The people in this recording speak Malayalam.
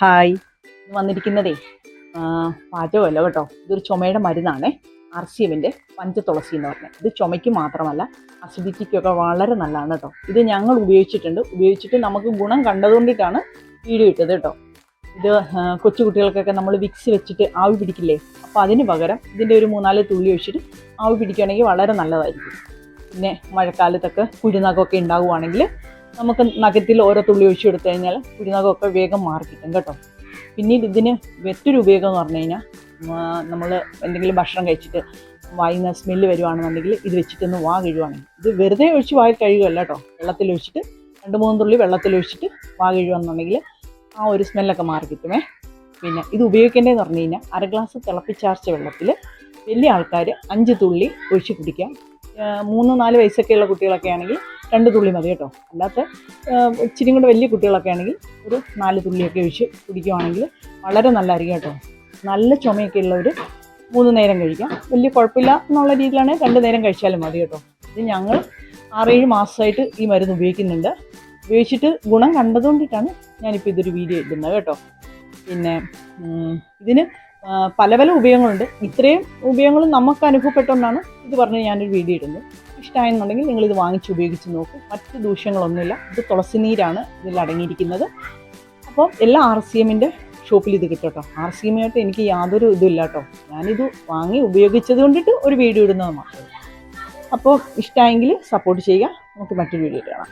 ഹായ്. വന്നിരിക്കുന്നതേ പാചകമല്ല കേട്ടോ. ഇതൊരു ചുമയുടെ മരുന്നാണേ. ആർ സി എമ്മിന്റെ പഞ്ചതുളസി എന്ന് പറഞ്ഞത്. ഇത് ചുമയ്ക്ക് മാത്രമല്ല അസിഡിറ്റിക്കൊക്കെ വളരെ നല്ലതാണ് കേട്ടോ. ഇത് ഞങ്ങൾ ഉപയോഗിച്ചിട്ടുണ്ട്. ഉപയോഗിച്ചിട്ട് നമുക്ക് ഗുണം കണ്ടതുകൊണ്ടിട്ടാണ് വീഡിയോ ഇട്ടത് കേട്ടോ. ഇത് കൊച്ചുകുട്ടികൾക്കൊക്കെ കൊച്ചു കുട്ടികൾക്കൊക്കെ നമ്മൾ വിക്സ് വെച്ചിട്ട് ആവി പിടിക്കില്ലേ? അപ്പോൾ അതിന് പകരം ഇതിന്റെ ഒരു മൂന്നാൽ തുള്ളി ഒഴിച്ചിട്ട് ആവി പിടിക്കുകയാണെങ്കിൽ വളരെ നല്ലതായിരിക്കും. പിന്നെ മഴക്കാലത്തൊക്കെ കുരുനഖമൊക്കെ ഉണ്ടാവുകയാണെങ്കിൽ നമുക്ക് നഖത്തിൽ ഓരോ തുള്ളി ഒഴിച്ചു കൊടുത്തു കഴിഞ്ഞാൽ കുരുനഖമൊക്കെ വേഗം മാറി കിട്ടും കേട്ടോ. പിന്നീട് ഇതിന് മറ്റൊരു ഉപയോഗം എന്ന് പറഞ്ഞു കഴിഞ്ഞാൽ നമ്മൾ എന്തെങ്കിലും ഭക്ഷണം കഴിച്ചിട്ട് വായിന്ന് സ്മെല്ല് വരുവാണെന്നുണ്ടെങ്കിൽ ഇത് വെച്ചിട്ടൊന്ന് വാ കഴുകുവാണെങ്കിൽ. ഇത് വെറുതെ ഒഴിച്ച് വായി കഴുകുകയല്ല കേട്ടോ. വെള്ളത്തിൽ ഒഴിച്ചിട്ട് രണ്ട് മൂന്ന് തുള്ളി വെള്ളത്തിൽ ഒഴിച്ചിട്ട് വാ കഴുകുകയാണെന്നുണ്ടെങ്കിൽ ആ ഒരു സ്മെല്ലൊക്കെ മാറി കിട്ടുമേ. പിന്നെ ഇത് ഉപയോഗിക്കേണ്ടതെന്ന് പറഞ്ഞു കഴിഞ്ഞാൽ അര ഗ്ലാസ് തിളപ്പിച്ചാർച്ച വെള്ളത്തിൽ വലിയ ആൾക്കാർ അഞ്ച് തുള്ളി ഒഴിച്ച് കുടിക്കാം. മൂന്ന് നാല് വയസ്സൊക്കെയുള്ള കുട്ടികളൊക്കെ ആണെങ്കിൽ രണ്ട് തുള്ളി മതി കേട്ടോ. അല്ലാത്ത ഇച്ചിരി കൂടെ വലിയ കുട്ടികളൊക്കെ ആണെങ്കിൽ ഒരു നാല് തുള്ളിയൊക്കെ ഒഴിച്ച് കുടിക്കുവാണെങ്കിൽ വളരെ നല്ലതായിരിക്കും കേട്ടോ. നല്ല ചുമയൊക്കെ ഉള്ളവർ മൂന്ന് നേരം കഴിക്കാം. വലിയ കുഴപ്പമില്ല എന്നുള്ള രീതിയിലാണ് രണ്ട് നേരം കഴിച്ചാലും മതി കേട്ടോ. ഇത് ഞങ്ങൾ ആറേഴ് മാസമായിട്ട് ഈ മരുന്ന് ഉപയോഗിക്കുന്നുണ്ട്. ഉപയോഗിച്ചിട്ട് ഗുണം കണ്ടതുകൊണ്ടിട്ടാണ് ഞാനിപ്പോൾ ഇതൊരു വീഡിയോ ഇടുന്നത് കേട്ടോ. പിന്നെ ഇതിന് പല പല ഉപയോഗങ്ങളുണ്ട്. ഇത്രയും ഉപയോഗങ്ങൾ നമുക്ക് അനുഭവപ്പെട്ടുകൊണ്ടാണ് ഇത് പറഞ്ഞ് ഞാനൊരു വീഡിയോ ഇടുന്നത്. ഇഷ്ടമായെന്നുണ്ടെങ്കിൽ നിങ്ങൾ ഇത് വാങ്ങിച്ച് ഉപയോഗിച്ച് നോക്കും. മറ്റ് ദൂഷ്യങ്ങളൊന്നുമില്ല. ഇത് തുളസി നീരാണ് ഇതിൽ അടങ്ങിയിരിക്കുന്നത്. അപ്പോൾ എല്ലാ ആർ സി എമ്മിന്റെ ഷോപ്പിൽ ഇത് കിട്ടും കേട്ടോ. ആർ സി എമ്മായിട്ട് എനിക്ക് യാതൊരു ഇതുമില്ല കേട്ടോ. ഞാനിത് വാങ്ങി ഉപയോഗിച്ചത് കൊണ്ടിട്ട് ഒരു വീഡിയോ ഇടുന്നത് മാത്രമേ അപ്പോൾ ഇഷ്ടമായെങ്കിൽ സപ്പോർട്ട് ചെയ്യുക. നമുക്ക് മറ്റൊരു വീഡിയോ കാണാം.